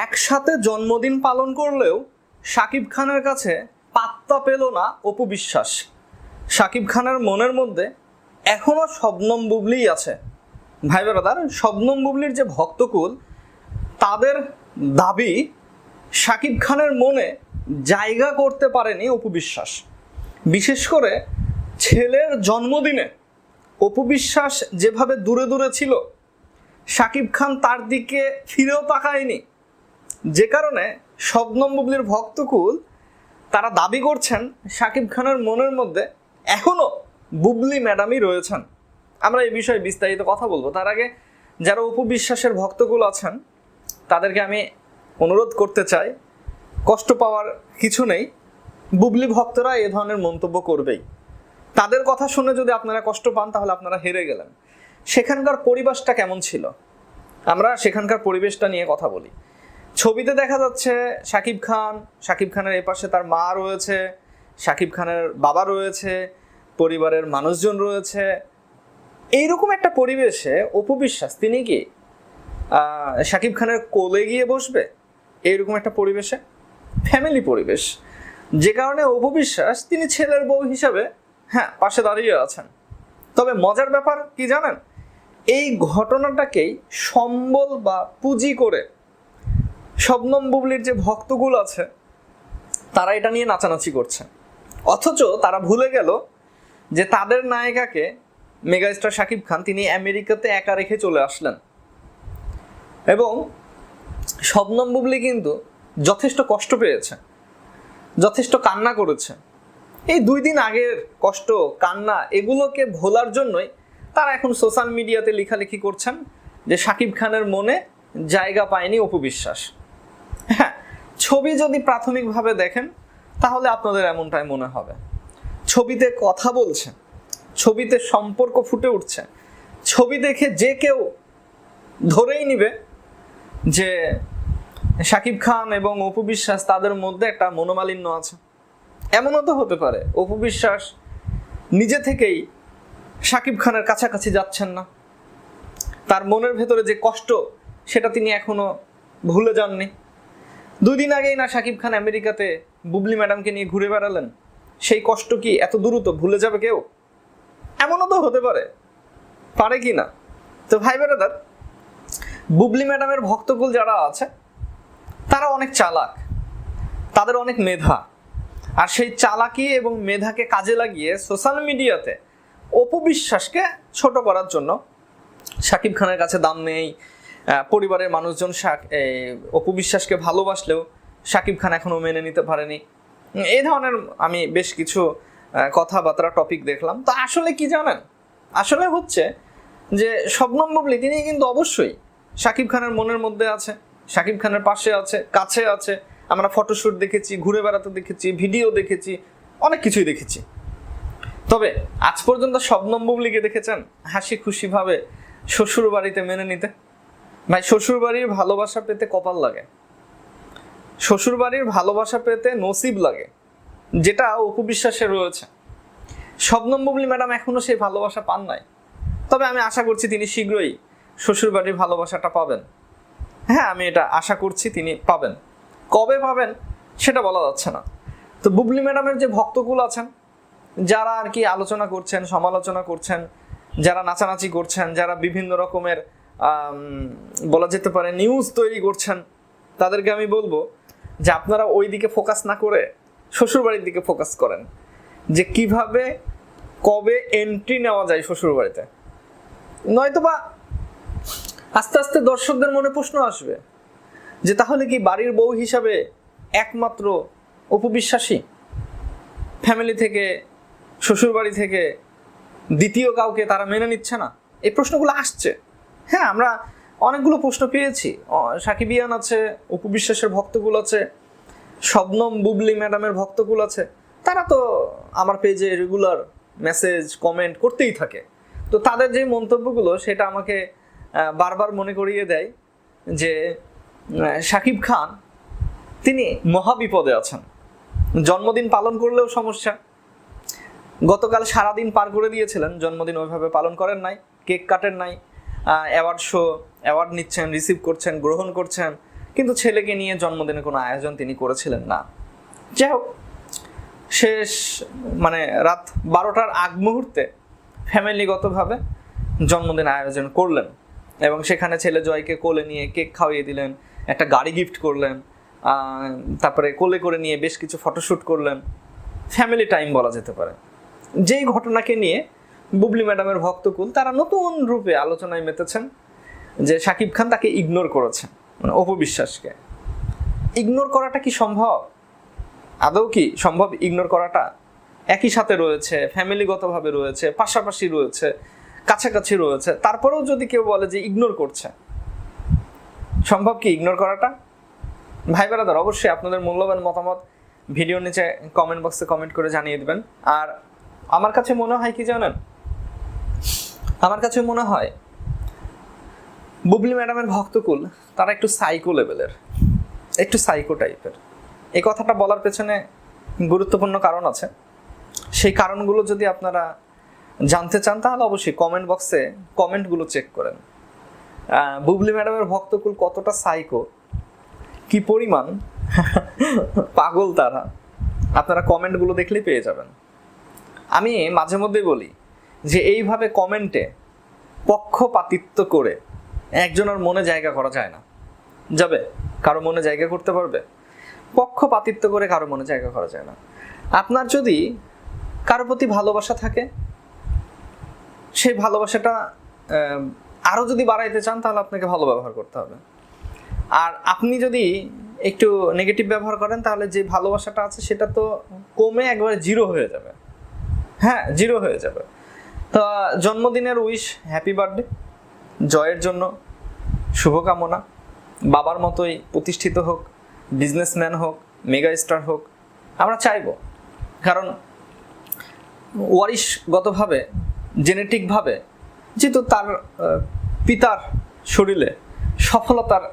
একসাথে জন্মদিন পালন করলেও শাকিব খানের কাছে পাত্তা পেল না অপু বিশ্বাস। শাকিব খানের মনের মধ্যে এখনও শবনম বুবলিই আছে। ভাই বেড়াদার শবনম বুবলির যে ভক্তকুল, তাদের দাবি শাকিব খানের মনে জায়গা করতে পারেনি অপু বিশ্বাস। বিশেষ করে ছেলের জন্মদিনে অপু বিশ্বাস যেভাবে দূরে দূরে ছিল, শাকিব খান তার দিকে ফিরেও তাকায়নি। যে কারণে শবনম বুবলির ভক্তকুল তারা দাবি করছেন শাকিব খানের মনের মধ্যে এখনও বুবলি ম্যাডামই রয়েছেন। আমরা এই বিষয়ে বিস্তারিত কথা বলব। তার আগে যারা উপবিশ্বাসের ভক্তকুল আছেন, তাদেরকে আমি অনুরোধ করতে চাই, কষ্ট পাওয়ার কিছু নেই, বুবলি ভক্তরা এ ধরনের মন্তব্য করবেই। তাদের কথা শুনে যদি আপনারা কষ্ট পান, তাহলে আপনারা হেরে গেলেন। সেখানকার পরিবেশটা কেমন ছিল? আমরা সেখানকার পরিবেশটা নিয়ে কথা বলি। ছবিতে দেখা যাচ্ছে শাকিব খান, শাকিব খানের এপাশে তার মা রয়েছে, শাকিব খানের বাবা রয়েছে, পরিবারের মানুষজন রয়েছে। এইরকম একটা পরিবেশে অপু বিশ্বাস, তিনি কি শাকিব খানের কোলে গিয়ে বসবে? এইরকম একটা পরিবেশে? ফ্যামিলি পরিবেশ। যে কারণে অপু বিশ্বাস, তিনি ছেলের বউ হিসাবে হ্যাঁ পাশে দাঁড়িয়ে আছেন। তবে মজার ব্যাপার কি জানেন? এই ঘটনাটাকেই সম্বল বা পুঁজি করে শবনম বুবলির যে ভক্তগুলো আছে, তারা এটা নিয়ে নাচানাচি করছে। অথচ তারা ভুলে গেল যে তাদের নায়িকাকে মেগাস্টার শাকিব খান তিনি আমেরিকাতে একা রেখে চলে আসলেন। এবং শবনম বুবলি কিন্তু যথেষ্ট কষ্ট পেয়েছে, যথেষ্ট কান্না করেছে। এই দুই দিন আগের কষ্ট, কান্না এগুলোকে ভোলার জন্যই তারা এখন সোশ্যাল মিডিয়াতে লেখালেখি করছেন যে শাকিব খানের মনে জায়গা পায়নি অপু বিশ্বাস। হ্যাঁ ছবি যদি প্রাথমিকভাবে দেখেন, তাহলে আপনাদের এমনটাই মনে হবে। ছবিতে কথা বলছে ছবিতে সম্পর্ক ফুটে উঠছে। ছবি দেখে যে কেউ ধরেই নিবে যে শাকিব খান এবং অপু বিশ্বাস তাদের মধ্যে একটা মনোমালিন্য আছে। এমনও তো হতে পারে, অপু বিশ্বাস নিজে থেকেই শাকিব খানের কাছাকাছি যাচ্ছেন না। তার মনের ভেতরে যে কষ্ট, সেটা তিনি এখনও ভুলে যাননি। দুই দিন আগেই না শাকিব খান আমেরিকাতে বুবলি ম্যাডামকে নিয়ে ঘুরে বেড়ালেন? সেই কষ্ট কি এত দ্রুত ভুলে যাবে কেউ? এমনও তো হতে পারে। পারে কি না? তো ভাই বেড়াদার বুবলি ম্যাডামের ভক্তকুল যারা আছে, তারা অনেক চালাক। তাদের অনেক মেধা। আর সেই চালাকি এবং মেধাকে কাজে লাগিয়ে সোশ্যাল মিডিয়াতে অপবিশ্বাসকে ছোট করার জন্য শাকিব খানের কাছে দাম নেই পরিবারের মানুষজন শাক- এই অপবিশ্বাসকে ভালোবাসলেও শাকিব খান এখনও মেনে নিতে পারেনি। এই ধরনের আমি বেশ কিছু কথাবার্তা টপিক দেখলাম। তো আসলে কি জানেন? আসলে হচ্ছে যে শবনম বুবলি, তিনি কিন্তু অবশ্যই শাকিব খানের মনের মধ্যে আছে, শাকিব খানের পাশে আছে, কাছে আছে। আমরা ফটোশ্যুট দেখেছি, ঘুরে বেড়াতে দেখেছি ভিডিও দেখেছি, অনেক কিছুই দেখেছি। তবে আজ পর্যন্ত শবনম দেখেছেন হাসি খুশি ভাবে শ্বশুর বাড়িতে মেনে নিতে? ভাই শ্বশুর বাড়ির ভালোবাসা পেতে কপাল লাগে। শ্বশুর বাড়ির ভালোবাসা পেতে নসিব লাগে, যেটা উপবিশ্বাসে রয়েছে। শবনম বুবলি ম্যাডাম এখনও সেই ভালোবাসা পান নাই। তবে আমি আশা করছি তিনি শীঘ্রই শ্বশুর বাড়ির ভালোবাসাটা পাবেন। হ্যাঁ আমি এটা আশা করছি তিনি পাবেন। কবে পাবেন, সেটা বলা যাচ্ছে না। তো বুবলি ম্যাডামের যে ভক্তকুল আছেন, যারা আর কি আলোচনা করছেন, সমালোচনা করছেন, যারা নাচানাচি করছেন, যারা বিভিন্ন রকমের বলা যেতে পারে নিউজ তৈরি করছেন। তাদেরকে আমি বলব যে আপনারা ওই দিকে ফোকাস না করে শ্বশুরবাড়ির দিকে ফোকাস করেন। যে কীভাবে, কবে এন্ট্রি নেওয়া যায় শ্বশুরবাড়িতে। নয়তো বা আস্তে আস্তে দর্শকদের মনে প্রশ্ন আসবে যে তাহলে কি বাড়ির বউ হিসাবে একমাত্র উপবিশ্বাসী ফ্যামিলি থেকে, শ্বশুরবাড়ি থেকে দ্বিতীয় কাউকে তারা মেনে নিচ্ছে না? এই প্রশ্নগুলো আসছে। হ্যাঁ আমরা অনেকগুলো প্রশ্ন পেয়েছি। সাকিবিয়ান আছে উপবিশ্বাসের ভক্তগুলো আছে, শবনম বুবলি ম্যাডামের ভক্তকুল আছে। তারা তো আমার পেজে রেগুলার মেসেজ কমেন্ট করতেই থাকে। তো তাদের যে মন্তব্যগুলো, সেটা আমাকে বারবার মনে করিয়ে দেয় যে সাকিব খান, তিনি মহাবিপদে আছেন। জন্মদিন পালন করলেও সমস্যা। গতকাল সারাদিন পার করে দিয়েছিলেন, জন্মদিন ওইভাবে পালন করেন নাই, কেক কাটেন নাই। অ্যাওয়ার্ড শো অ্যাওয়ার্ড নিচ্ছেন রিসিভ করছেন, গ্রহণ করছেন, কিন্তু ছেলেকে নিয়ে জন্মদিনে কোনো আয়োজন তিনি করেছিলেন না। যাই হোক, শেষ মানে রাত বারোটার আগ মুহূর্তে ফ্যামিলিগতভাবে জন্মদিন আয়োজন করলেন এবং সেখানে ছেলে জয়কে কোলে নিয়ে কেক খাওয়িয়ে দিলেন, একটা গাড়ি গিফট করলেন তারপরে কোলে করে নিয়ে বেশ কিছু ফটোশ্যুট করলেন। ফ্যামিলি টাইম বলা যেতে পারে। যেই ঘটনাকে নিয়ে বুবলি ম্যাডামের ভক্তকুল, তারা নতুন রূপে আলোচনায় মেতেছেন যে শাকিব খান তাকে ইগনোর করেছেন মানে অপবিশ্বাসকে। ইগনোর করাটা কি সম্ভব? আদৌ কি সম্ভব ইগনোর করাটা? একই সাথে রয়েছে ফ্যামিলিগতভাবে রয়েছে, পাশাপাশি রয়েছে, কাছাকাছি রয়েছে, তারপরেও যদি কেউ বলে যে ইগনোর করছে, সম্ভব কি ইগনোর করাটা? ভাই বেড়াদার অবশ্যই আপনাদের মূল্যবান মতামত ভিডিও নিচে কমেন্ট বক্সে কমেন্ট করে জানিয়ে দেবেন। আর আমার কাছে মনে হয় কি জানেন? আমার কাছে মনে হয় বুবলি ম্যাডামের ভক্তকুল, তারা একটু সাইকো লেভেলের একটু সাইকো টাইপের এই কথাটা বলার পেছনে গুরুত্বপূর্ণ কারণ আছে। সেই কারণগুলো যদি আপনারা জানতে চান, তাহলে অবশ্যই কমেন্ট বক্সে কমেন্টগুলো চেক করেন। বুবলি ম্যাডামের ভক্তকুল কতটা সাইকো কি পরিমাণ? পাগল তারা। আপনারা কমেন্টগুলো দেখলেই পেয়ে যাবেন। আমি মাঝে মধ্যেই বলি যে এইভাবে কমেন্টে পক্ষপাতিত্ব করে একজনের মনে জায়গা করা যায় না। যাবে? কারও মনে জায়গা করতে পারবে? পক্ষপাতিত্ব করে কারও মনে জায়গা করা যায় না। আপনার যদি কারও প্রতি ভালোবাসা থাকে সেই ভালোবাসাটা আহ, আরও যদি বাড়াইতে চান তাহলে আপনাকে ভালো ব্যবহার করতে হবে। আর আপনি যদি একটু নেগেটিভ ব্যবহার করেন তাহলে যে ভালোবাসাটা আছে সেটা তো কমে একবারে জিরো হয়ে যাবে। হ্যাঁ জিরো হয়ে যাবে। তো জন্মদিনের উইশ, হ্যাপি বার্থডে। জয়ের জন্য শুভকামনা। বাবার মতোই প্রতিষ্ঠিত হোক, বিজনেসম্যান হোক মেগা স্টার হোক, আমরা চাইব। কারণ ওয়ারিশগতভাবে, জেনেটিকভাবে, যেহেতু তার পিতার শরীরে সফলতার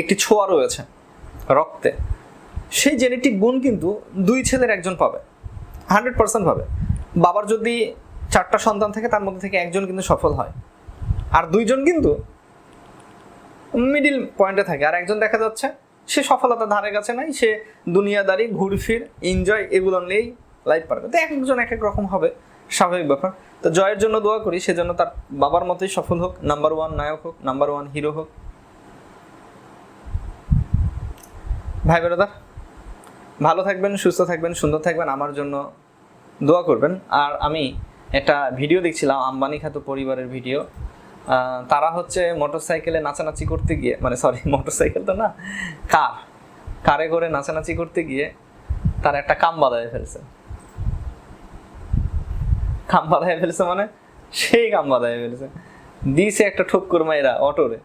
একটি ছোঁয়া রয়েছে রক্তে, সেই জেনেটিক গুণ কিন্তু দুই ছেলের একজন পাবে, হান্ড্রেড পার্সেন্ট পাবে বাবার যদি চারটা সন্তান থাকে, তার মধ্যে থেকে একজন কিন্তু সফল হয়। আর দুইজন কিন্তু মিডিল পয়েন্টে থাকে। আর একজন দেখা যাচ্ছে, সে সফলতা ধারে কাছে নাই, সে দুনিয়াদারি, ঘুরফির এনজয় এগুলো নিয়েই লাইফ পার করে। তো এক একজন এক এক রকম হবে, স্বাভাবিক ব্যাপার। তো জয়ের জন্য দোয়া করি সেজন্য তার বাবার মতোই সফল হোক নাম্বার ওয়ান নায়ক হোক নাম্বার ওয়ান হিরো হোক। ভাই বেরোদার ভালো থাকবেন, সুস্থ থাকবেন, সুন্দর থাকবেন, আমার জন্য দোয়া করবেন। আর আমি একটা ভিডিও দেখছিলাম, আম্বানি খাত পরিবারের ভিডিও। তারা হচ্ছে মোটরসাইকেলে নাচানাচি করতে গিয়ে মানে সরি মোটরসাইকেল তো না, কার? কারে করে নাচানাচি করতে গিয়ে তার একটা কাম বাদায় ফেলছে। কাম বাদায় ফেলছে মানে সেই কাম বাদায় ফেলছে। দিছে একটা ঠোক্কর মাইরা অটোরে।